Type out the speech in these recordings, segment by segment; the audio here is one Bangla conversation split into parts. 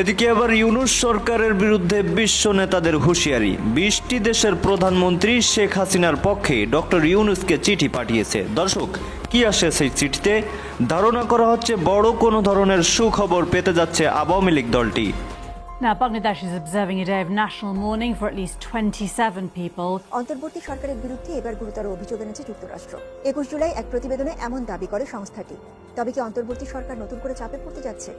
এদিকে আবার ইউনুস সরকারের বিরুদ্ধে বিশ্ব নেতাদের হুঁশিয়ারি। বিশটি দেশের প্রধানমন্ত্রী শেখ হাসিনার পক্ষে ডক্টর ইউনুসকে চিঠি পাঠিয়েছে। দর্শক, কি আসে সেই চিঠিতে? ধারণা করা হচ্ছে বড় কোনো ধরনের সুখবর পেতে যাচ্ছে আওয়ামী লীগ দলটি। Now, Bangladesh is observing a day of national mourning for at least 27 people. অন্তর্বর্তী সরকারের বিরুদ্ধে এবার গুরুতর অভিযোগ এনেছে যুক্তরাষ্ট্র। একুশ জুলাই এক প্রতিবেদনে এমন দাবি করে সংস্থাটি। তবে কি অন্তর্বর্তী সরকার নতুন করে চাপে পড়তে যাচ্ছে?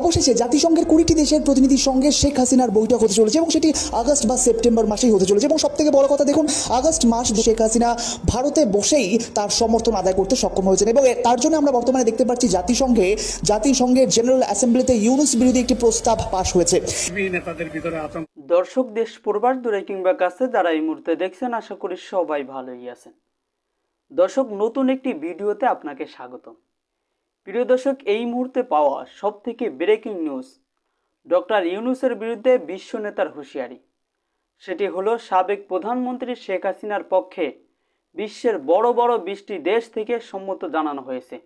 অবশেষে জাতিসংঘের কুড়িটি দেশের প্রতিনিধির সঙ্গে শেখ হাসিনার বৈঠক হতে চলেছে এবং সেটি আগস্ট বা সেপ্টেম্বর মাসেই হতে চলেছে। এবং সব থেকে বড় কথা দেখুন আগস্ট মাস শেখ হাসিনা ভারতে বসেই তার সমর্থন আদায় করতে সক্ষম হয়েছেন এবং তার জন্য আমরা বর্তমানে দেখতে পাচ্ছি জাতিসংঘে জাতিসংঘের জেনারেল অ্যাসেম্বলিতে ইউনুস বিরোধী একটি প্রস্তাব পাশ হয়েছে। দর্শক, দেশ পূর্বার দূরে কিংবা কাছে যারা এই মুহূর্তে দেখছেন, আশা করি সবাই ভালোই আছেন। দর্শক, নতুন একটি ভিডিওতে আপনাকে স্বাগত প্রিয় দর্শক, এই মুহূর্তে পাওয়া সব থেকে ব্রেকিং নিউজ, ডক্টর ইউনুসের বিরুদ্ধে বিশ্ব নেতার হুঁশিয়ারি। সেটি হলো, সাবেক প্রধানমন্ত্রী শেখ হাসিনার পক্ষে বিশ্বের বড় বড় বিশটি দেশ থেকে সম্মত জানানো হয়েছে।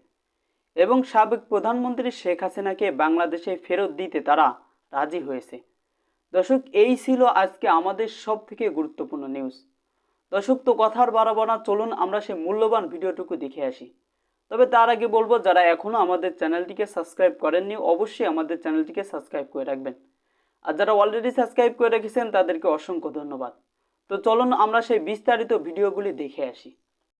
এবং সাবেক প্রধানমন্ত্রী শেখ হাসিনাকে বাংলাদেশে ফেরত দিতে তারা রাজি হয়েছে। দর্শক, এই ছিল আজকে আমাদের সব থেকে গুরুত্বপূর্ণ নিউজ দর্শক, তো কথার বাড়াবো না, চলুন আমরা সেই মূল্যবান ভিডিওটুকু দেখে আসি। তবে তার আগে বলব, যারা এখনও আমাদের চ্যানেলটিকে সাবস্ক্রাইব করেননি, অবশ্যই আমাদের চ্যানেলটিকে সাবস্ক্রাইব করে রাখবেন। আর যারা অলরেডি সাবস্ক্রাইব করে রেখেছেন, তাদেরকে অসংখ্য ধন্যবাদ। তো চলুন আমরা সেই বিস্তারিত ভিডিওগুলি দেখে আসি।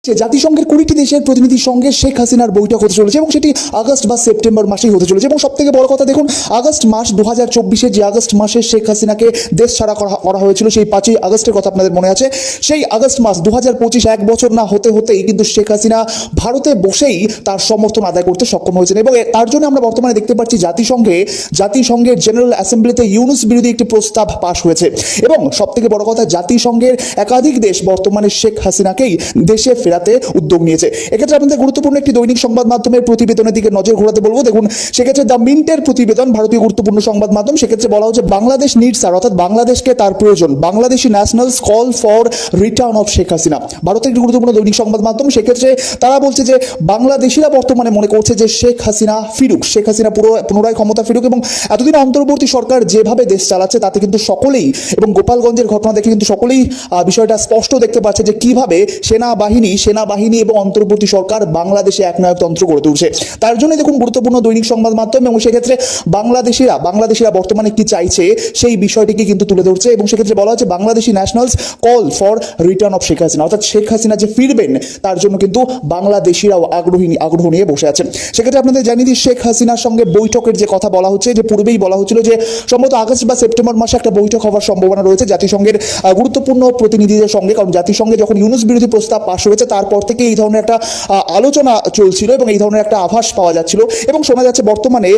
যে জাতিসংঘের কুড়িটি দেশের প্রতিনিধির সঙ্গে শেখ হাসিনার বৈঠক হতে চলেছে এবং সেটি আগস্ট বা সেপ্টেম্বর মাসেই হতে চলেছে। এবং সব থেকে বড় কথা দেখুন, আগস্ট মাস দু হাজার চব্বিশে যে আগস্ট মাসে শেখ হাসিনাকে দেশ ছাড়া করা হয়েছিল, সেই পাঁচই আগস্টের কথা আপনাদের মনে আছে। সেই আগস্ট মাস দু হাজার পঁচিশ এক বছর না হতে হতেই কিন্তু শেখ হাসিনা ভারতে বসেই তার সমর্থন আদায় করতে সক্ষম হয়েছেন এবং তার জন্য আমরা বর্তমানে দেখতে পাচ্ছি জাতিসংঘে, জাতিসংঘের জেনারেল অ্যাসেম্বলিতে ইউনুস বিরোধী একটি প্রস্তাব পাশ হয়েছে। এবং সব থেকে বড় কথা, জাতিসংঘের একাধিক দেশ বর্তমানে শেখ হাসিনাকেই দেশে ফেরাতে উদ্যোগ নিয়েছে। এক্ষেত্রে আপনাদের গুরুত্বপূর্ণ একটি দৈনিক সংবাদ মাধ্যমের প্রতিবেদনের দিকে নজর ঘোরাতে বলব। দেখুন, সেক্ষেত্রে দ্য মিন্টের প্রতিবেদন, ভারতীয় গুরুত্বপূর্ণ সংবাদ মাধ্যম, সেক্ষেত্রে বলা হচ্ছে বাংলাদেশ নিডস আর, অর্থাৎ বাংলাদেশকে তার প্রয়োজন। Bangladeshi nationals call for return of Sheikh Hasina. ভারতের একটি গুরুত্বপূর্ণ দৈনিক সংবাদ মাধ্যম, সেক্ষেত্রে তারা বলছে যে বাংলাদেশিরা বর্তমানে মনে করছে যে শেখ হাসিনা ফিরুক। শেখ হাসিনা পুরো পুনরায় ক্ষমতা ফিরুক এবং এতদিন অন্তর্বর্তী সরকার যেভাবে দেশ চালাচ্ছে, তাতে কিন্তু সকলেই এবং গোপালগঞ্জের ঘটনা দেখে কিন্তু সকলেই বিষয়টা স্পষ্ট দেখতে পাচ্ছে যে কীভাবে সেনাবাহিনী সেনাবাহিনী এবং অন্তর্বর্তী সরকার বাংলাদেশে একনায়কতন্ত্র গড়ে তুলছে। তার জন্য দেখুন গুরুত্বপূর্ণ দৈনিক সংবাদ মাধ্যম এবং সেক্ষেত্রে বাংলাদেশিরা বাংলাদেশিরা বর্তমানে কি চাইছে সেই বিষয়টিকে কিন্তু তুলে ধরছে এবং সেক্ষেত্রে বলা হচ্ছে Bangladeshi nationals call for return of Sheikh Hasina অর্থাৎ শেখ হাসিনা যে ফিরবেন, তার জন্য কিন্তু বাংলাদেশিরাও আগ্রহী আগ্রহ নিয়ে বসে আছেন। সেক্ষেত্রে আপনাদের জানিয়ে দিই শেখ হাসিনার সঙ্গে বৈঠকের যে কথা বলা হচ্ছে, যে পূর্বেই বলা হচ্ছিল যে সম্ভবত আগস্ট বা সেপ্টেম্বর মাসে একটা বৈঠক হওয়ার সম্ভাবনা রয়েছে জাতিসংঘের গুরুত্বপূর্ণ প্রতিনিধিদের সঙ্গে। কারণ জাতিসংঘে যখন ইউনুস বিরোধী প্রস্তাব পাশ হয়েছে তারপর থেকে এই ধরনের একটা আলোচনা চলছিল এবং এই ধরনের একটা আভাস পাওয়া যাচ্ছিল এবং শোনা যাচ্ছে বর্তমানে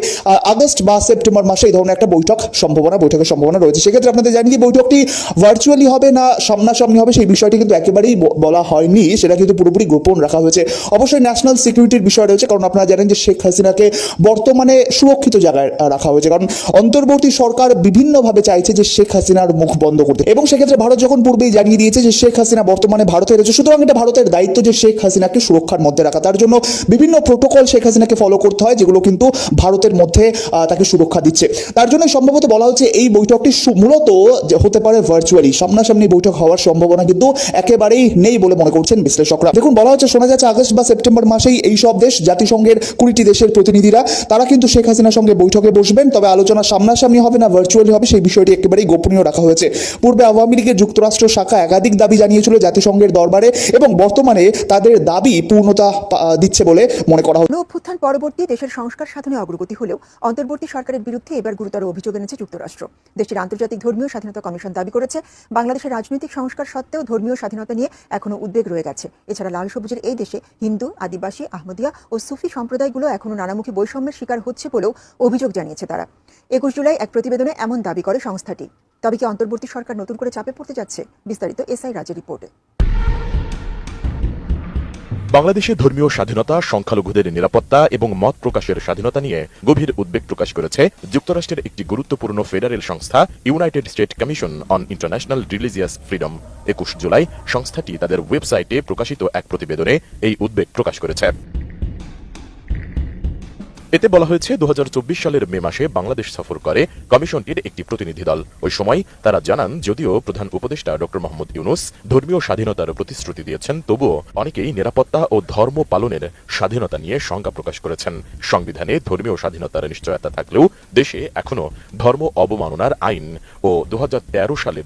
আগস্ট বা সেপ্টেম্বর মাসে এই ধরনের একটা বৈঠক সম্ভাবনা, বৈঠকের সম্ভাবনা রয়েছে। সেক্ষেত্রে আপনাদের দিই, বৈঠকটি ভার্চুয়ালি হবে না সামনাসামনি হবে সেই বিষয়টি কিন্তু একেবারেই বলা হয়নি। সেটা কিন্তু পুরোপুরি গোপন রাখা হয়েছে। অবশ্যই ন্যাশনাল সিকিউরিটির বিষয় রয়েছে, কারণ আপনারা জানেন যে শেখ হাসিনাকে বর্তমানে সুরক্ষিত জায়গায় রাখা হয়েছে। কারণ অন্তর্বর্তী সরকার বিভিন্নভাবে চাইছে যে শেখ হাসিনার মুখ বন্ধ করতে। এবং সেক্ষেত্রে ভারত যখন পূর্বেই জানিয়ে দিয়েছে যে শেখ হাসিনা বর্তমানে ভারতে রয়েছে সুতরাং এটা ভারতের যে শেখ হাসিনাকে সুরক্ষার মধ্যে রাখা, তার জন্য বিভিন্ন প্রোটোকল শেখ হাসিনাকে ফলো করতে হয়, যেগুলো কিন্তু ভারতের মধ্যে তাকে সুরক্ষা দিচ্ছে। তার জন্য সম্ভবত বলা হচ্ছে এই বৈঠকটি মূলত হতে পারে ভার্চুয়ালি সামনাসামনি বৈঠক হওয়ার সম্ভাবনা কিন্তু একেবারেই নেই বলে মনে করছেন বিশ্লেষকরা। দেখুন, বলা হচ্ছে, শোনা যাচ্ছে, আগস্ট বা সেপ্টেম্বর মাসেই এই সব দেশ, জাতিসংঘের কুড়িটি দেশের প্রতিনিধিরা, তারা কিন্তু শেখ হাসিনার সঙ্গে বৈঠকে বসবেন, তবে আলোচনা সামনাসামনি হবে না ভার্চুয়ালি হবে, সেই বিষয়টি একেবারেই গোপনীয় রাখা হয়েছে। পূর্বে আওয়ামী লীগের যুক্তরাষ্ট্র শাখা একাধিক দাবি জানিয়েছিল জাতিসংঘের দরবারে, এবং বর্তমানে তাদের দাবি পূর্ণতা দিচ্ছে বলে মনে করা হচ্ছে। অভ্যুত্থান পরবর্তী দেশের সংস্কার সাধনে অগ্রগতি হলেও অন্তর্বর্তী সরকারের বিরুদ্ধে এবার গুরুতর অভিযোগ এনেছে যুক্তরাষ্ট্র। দেশের আন্তর্জাতিক ধর্মীয় স্বাধীনতা কমিশন দাবি করেছে, বাংলাদেশের রাজনৈতিক সংস্কার সত্ত্বেও ধর্মীয় স্বাধীনতা নিয়ে এখনও উদ্বেগ রয়ে গেছে। এছাড়া লাল সবুজের এই দেশে হিন্দু, আদিবাসী, আহমদিয়া ও সুফি সম্প্রদায়গুলো এখনও নানামুখী বৈষম্যের শিকার হচ্ছে বলেও অভিযোগ জানিয়েছে তারা। একুশ জুলাই এক প্রতিবেদনে এমন দাবি করে সংস্থাটি। তবে কি অন্তর্বর্তী সরকার নতুন করে চাপে পড়তে যাচ্ছে? বিস্তারিত এসআই রাজের রিপোর্টে। বাংলাদেশে ধর্মীয় স্বাধীনতা, সংখ্যালঘুদের নিরাপত্তা এবং মত প্রকাশের স্বাধীনতা নিয়ে গভীর উদ্বেগ প্রকাশ করেছে যুক্তরাষ্ট্রের একটি গুরুত্বপূর্ণ ফেডারেল সংস্থা, United State Commission on International Religious Freedom. একুশ জুলাই সংস্থাটি তাদের ওয়েবসাইটে প্রকাশিত এক প্রতিবেদনে এই উদ্বেগ প্রকাশ করেছে। এতে বলা হয়েছে দু হাজার চব্বিশ সালের মে মাসে বাংলাদেশ সফর করে কমিশনটির একটি প্রতিনিধি দল। ওই সময় তারা জানান, যদিও প্রধান উপদেষ্টা ডক্টর মোহাম্মদ ইউনুস ধর্মীয় স্বাধীনতার প্রতিশ্রুতি দিয়েছেন, তবুও অনেকেই নিরাপত্তা ও ধর্ম পালনের স্বাধীনতা নিয়ে শঙ্কা প্রকাশ করেছেন। সংবিধানে ধর্মীয় স্বাধীনতার নিশ্চয়তা থাকলেও দেশে এখনও ধর্ম অবমাননার আইন ও দু সালের